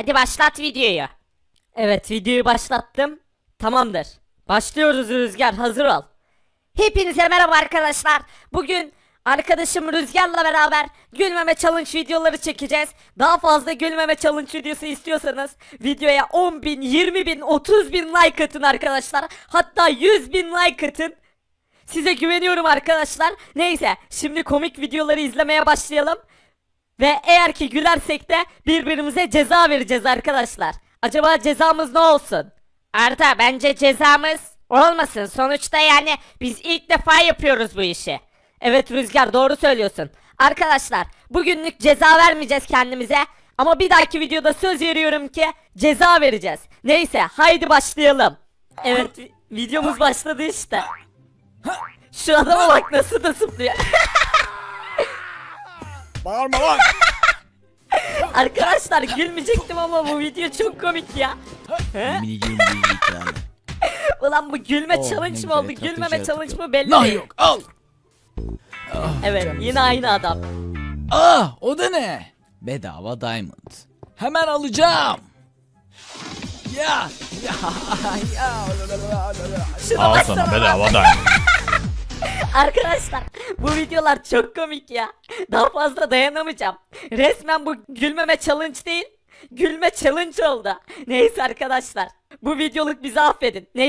Hadi başlat videoyu. Evet videoyu başlattım. Tamamdır. Başlıyoruz Rüzgar hazır ol. Hepinize merhaba arkadaşlar. Bugün Arkadaşım Rüzgar'la beraber gülmeme challenge videoları çekeceğiz. Daha fazla gülmeme challenge videosu istiyorsanız videoya 10 bin, 20 bin, 30 bin like atın arkadaşlar. Hatta 100 bin like atın. Size güveniyorum arkadaşlar. Neyse şimdi komik videoları izlemeye başlayalım. Ve eğer ki gülersek de birbirimize ceza vereceğiz arkadaşlar. Acaba cezamız ne olsun? Arda bence cezamız olmasın. Sonuçta yani biz ilk defa yapıyoruz bu işi. Evet Rüzgar doğru söylüyorsun. Arkadaşlar bugünlük ceza vermeyeceğiz kendimize. Ama bir dahaki videoda söz veriyorum ki ceza vereceğiz. Neyse haydi başlayalım. Evet vi- videomuz başladı işte. Şu adama bak nasıl da zıplıyor. Bağırma lan. Arkadaşlar gülmeyecektim ama bu video çok komik ya. He? Ulan bu gülme Oh, challenge mi güzel, oldu? tatlı Gülmeme şey challenge yapıyor. mı belli Nah değil. yok al. Evet yine aynı adam. Ah o da ne? Bedava diamond. Hemen alacağım. Ya ya ya. Şuna Al baksana sana bedava diamond. Arkadaşlar bu videolar çok komik ya. Daha fazla dayanamayacağım. Resmen bu gülmeme challenge değil. Gülme challenge oldu. Neyse arkadaşlar. Bu videoluk bizi affedin. Neyse.